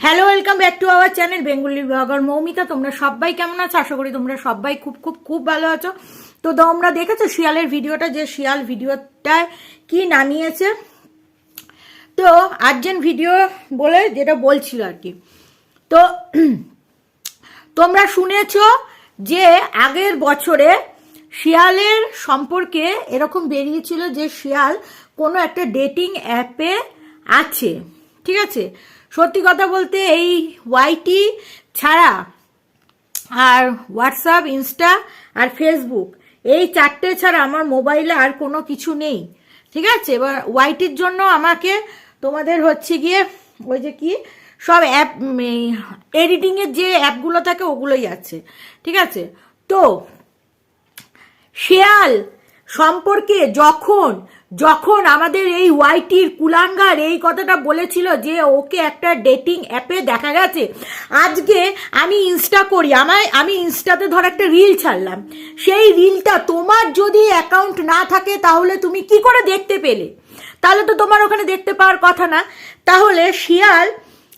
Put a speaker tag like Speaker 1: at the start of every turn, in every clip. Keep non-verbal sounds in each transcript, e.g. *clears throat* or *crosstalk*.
Speaker 1: Hello welcome back to our channel Bengali blogger Moumita, তোমরা সবাই কেমন আছো? আশা করি তোমরা সবাই খুব খুব খুব ভালো আছো। তো তোমরা দেখেছ শিয়ালের ভিডিওটা, যে শিয়াল ভিডিওটায় কি নামিয়েছে? তো আর্জেন্ট ভিডিও বলে যেটা বলছিল আর কি। তো *clears throat* তোমরা শুনেছ যে আগের বছরে শিয়ালের সম্পর্কে এরকম বেরিয়েছিল যে শিয়াল কোনো একটা ডেটিং অ্যাপে আছে, ঠিক আছে? সত্যি কথা বলতে এই ওয়াইটি ছাড়া আর হোয়াটসঅ্যাপ ইনস্টা আর ফেসবুক এই চারটে ছাড়া আমার মোবাইলে আর কোনো কিছু নেই। ঠিক আছে? এবার ওয়াইটির জন্য আমাকে তোমাদের হচ্ছে গিয়ে ওই যে কি, সব অ্যাপ এডিটিংয়ের যে অ্যাপগুলো থাকে ওগুলোই আছে। ঠিক আছে? তো, শেয়াল সম্পর্কে যখন যখন আমাদের এই ওয়াইটির কুলাঙ্গার এই কথাটা বলেছিল যে ওকে একটা ডেটিং অ্যাপে দেখা গেছে, আজকে আমি ইনস্টা করি, আমায়, আমি ইনস্টাতে ধর একটা রিল ছাড়লাম। সেই রিলটা তোমার যদি অ্যাকাউন্ট না থাকে, তাহলে তুমি কি করে দেখতে পেলে? তাহলে তো তোমার ওখানে দেখতে পাওয়ার কথা না। তাহলে শিয়াল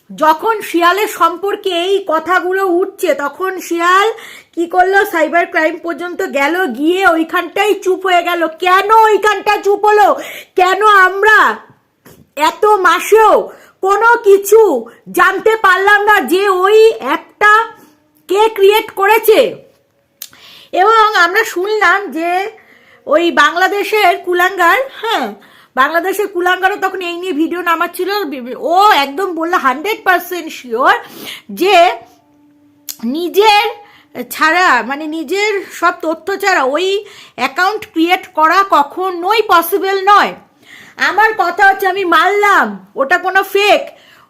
Speaker 1: যখন শিয়ালের সম্পর্কে এই কথাগুলো উঠছে, তখন শিয়াল কি করল? সাইবার ক্রাইম পর্যন্ত গেল, গিয়ে ওইখানটাই চুপ হয়ে গেল। কেন ওইখানটা চুপ হলো? কেন আমরা এত মাসেও কোনো কিছু জানতে পারলাম না যে ওই অ্যাপটা কে ক্রিয়েট করেছে? এবং আমরা শুনলাম যে ওই বাংলাদেশের কুলাঙ্গার হ্যাঁ বাংলাদেশের কুলাঙ্গারও তখন এই নিয়ে ভিডিও নামাচ্ছিল। ও একদম বলল হান্ড্রেড পার্সেন্ট শিওর যে নিজের ছাড়া মানে নিজের সব তথ্য ছাড়া ওই অ্যাকাউন্ট ক্রিয়েট করা কখনোই পসিবল নয়। আমার কথা হচ্ছে আমি মানলাম, ওটা কোনো ফেক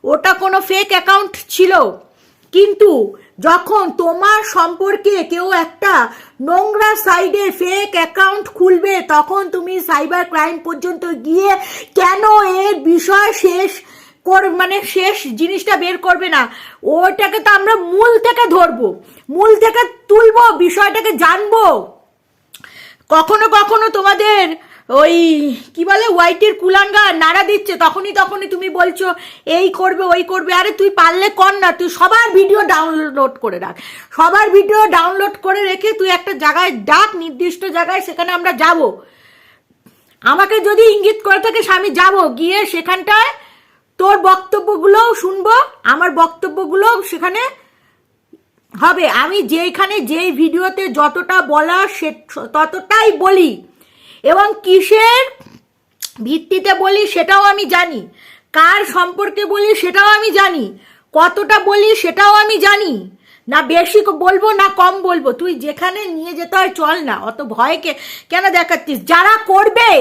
Speaker 1: ওটা কোনো ফেক অ্যাকাউন্ট ছিল। কিন্তু যখন তোমার সম্পর্কে কেউ একটা নোংরা সাইডে ফেক অ্যাকাউন্ট খুলবে, তখন তুমি সাইবার ক্রাইম পর্যন্ত গিয়ে কেন এর বিষয় শেষ কর মানে শেষ জিনিসটা বের করবে না? ওটাকে তো আমরা মূল থেকে ধরবো, মূল থেকে তুলবো, বিষয়টাকে জানব। কখনো কখনো তোমাদের ওই কি বলে হোয়াইটের কুলাঙ্গা নাড়া দিচ্ছে, তখনই তখনই তুমি বলছো, এই করবে, ওই করবে। আরে তুই পারলে কর না, তুই সবার ভিডিও ডাউনলোড করে রাখ। সবার ভিডিও ডাউনলোড করে রেখে তুই একটা জায়গায় ডাক, নির্দিষ্ট জায়গায় সেখানে আমরা যাব। আমাকে যদি ইঙ্গিত করে থাকে আমি যাব। গিয়ে সেখানটায় তোর বক্তব্যগুলোও শুনব, আমার বক্তব্যগুলোও সেখানে হবে। আমি যেখানে যেই ভিডিওতে যতটা বলা সে, ততটাই বলি। এবং কিসের ভিত্তিতে বলি সেটাও আমি জানি। কার সম্পর্কে বলি সেটাও আমি জানি। কতটা বলি সেটাও আমি জানি। না বেশি বলব না কম বলব। তুই যেখানে নিয়ে যেতে হয় চল না, অত ভয়কে কেন দেখাচ্ছিস? যারা করবে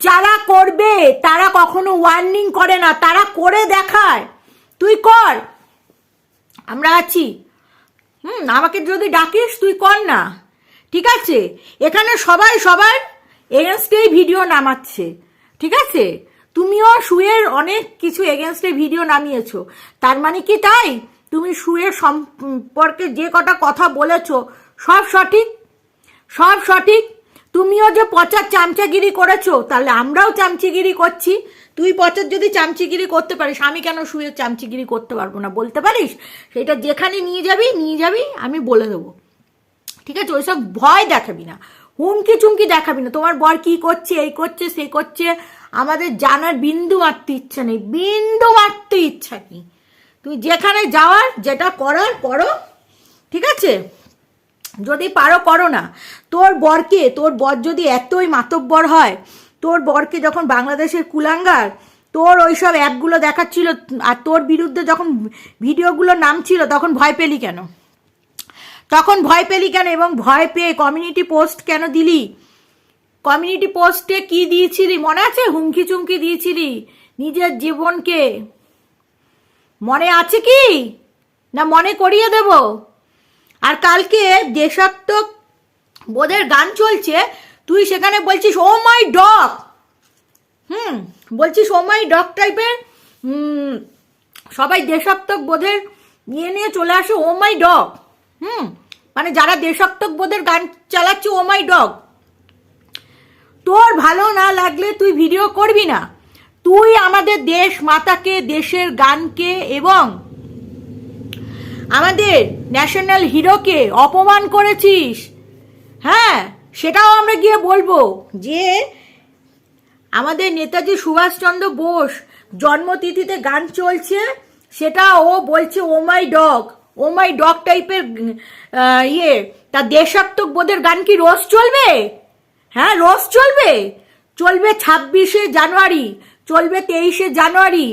Speaker 1: যারা করবে, তারা কখনো ওয়ার্নিং করে না, তারা করে দেখায়। তুই কর। আমরা আছি। হুম, আমাকে যদি ডাকিস, তুই কর না। ঠিক আছে? এখানে সবাই সবার এগেনস্টেই ভিডিও নামাচ্ছে, ঠিক আছে? তুমিও শুয়ের অনেক কিছু এগেনস্টে ভিডিও নামিয়েছো। তার মানে কি তাই? তুমি শুয়ের সম্পর্কে যে কটা কথা বলেছ, সব সঠিক? সব সঠিক? তুমিও যে পচার চামচাগিরি করেছ, তাহলে আমরাও চামচিগিরি করছি। তুই পচার যদি চামচিগিরি করতে পারিস, আমি কেন শুয়ে চামচিগিরি করতে পারব না? বলতে পারিস? সেটা যেখানে নিয়ে যাবি নিয়ে যাবি, আমি বলে দেবো। ঠিক আছে? ওইসব ভয় দেখাবি না। হুমকি চুমকি দেখাবি না। তোমার বর কি করছে, এই করছে, সে করছে। আমাদের জানার বিন্দু মারতে ইচ্ছা নেই। বিন্দু মারতে ইচ্ছা নেই। তুমি যেখানে যাওয়ার, যেটা করার, করো। ঠিক আছে? যদি পারো, করো না। তোর বরকে, তোর বর যদি এতই মাতব্বর হয়, তোর বরকে যখন বাংলাদেশের কুলাঙ্গার, তোর ওইসব অ্যাপগুলো দেখাচ্ছিল, আর তোর বিরুদ্ধে যখন ভিডিওগুলো নামছিল তখন ভয় পেলি কেন? তখন ভয় পেলি কেন এবং ভয় পেয়ে কমিউনিটি পোস্ট কেন দিলি? কমিউনিটি পোস্টে কি দিয়েছিলি? মনে আছে? হুমকি চুমকি দিয়েছিলি নিজের জীবনকে? মনে আছে কি? না মনে করিয়ে দেব? আর কালকে দেশাত্মক বোধের গান চলছে, তুই সেখানে বলছিস ও মাই ডগ হুম, বলছিস ও মাই ডগ টাইপের সবাই দেশাত্মক বোধের নিয়ে নিয়ে চলে আসে ও মাই ডগ হুম মানে যারা দেশাত্মক বোধের গান চালাচ্ছে ও মাই ডগ তোর ভালো না লাগলে তুই ভিডিও করবি না। তুই আমাদের দেশ মাতাকে, দেশের গানকে এবং আমাদের ন্যাশনাল হিরোকে অপমান করেছিস। হ্যাঁ সেটাও আমরা গিয়ে বলব যে আমাদের নেতাজি সুভাষচন্দ্র বোস জন্মতিথিতে গান চলছে, সেটা ও বলছে ও মাই ডগ ও মাই ডগ টাইপের ইয়ে তা দেশাত্মক বোধের গান কি রোজ চলবে? হ্যাঁ রোজ চলবে? চলবে ছাব্বিশে জানুয়ারি, চলবে তেইশে জানুয়ারি,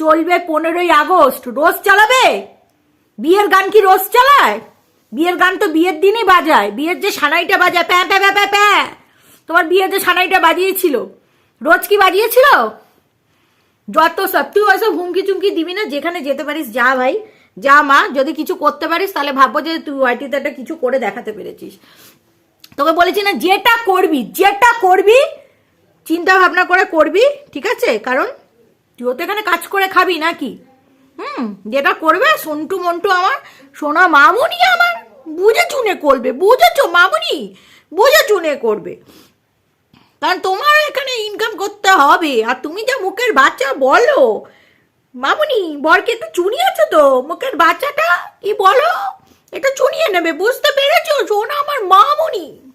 Speaker 1: চলবে পনেরোই আগস্ট, রোজ চালাবে? বিয়ের গান কি রোজ চালায়? বিয়ের গান তো বিয়ের দিনই বাজায়, বিয়ের যে সানাইটা বাজায়, প্যা প্যা প্যা প্যা প্যা, তোমার বিয়ের যে সানাইটা বাজিয়েছিল, রোজ কি বাজিয়েছিল? যত সব, তুই ওইসব হুমকি চুমকি দিবি না, যেখানে যেতে পারিস, যা ভাই। যা মা, যদি কিছু করতে পারিস, তাহলে ভাববো যে তুই ওয়াইটিতে একটা কিছু করে দেখাতে পেরেছিস। তোকে বলেছি না, যেটা করবি যেটা করবি চিন্তা ভাবনা করে করবি, ঠিক আছে? কারণ তুইও তো এখানে কাজ করে খাবি নাকি? হুম, যেটা করবে, সন্টু মন্টু আমার, সোনা মামুনি আমার বুঝে চুনে করবে, বুঝেছ মামুনি? বুঝে চুনে করবে। কারণ তোমার এখানে ইনকাম করতে হবে, আর তুমি যা মুখের বাচ্চা, বলো। মামুনি, বরকে একটু চুনিয়েছো তো? মুখের বাচ্চাটা, কি বলো? এটা চুনিয়ে নেবে, বুঝতে পেরেছ? সোনা আমার মামুনি।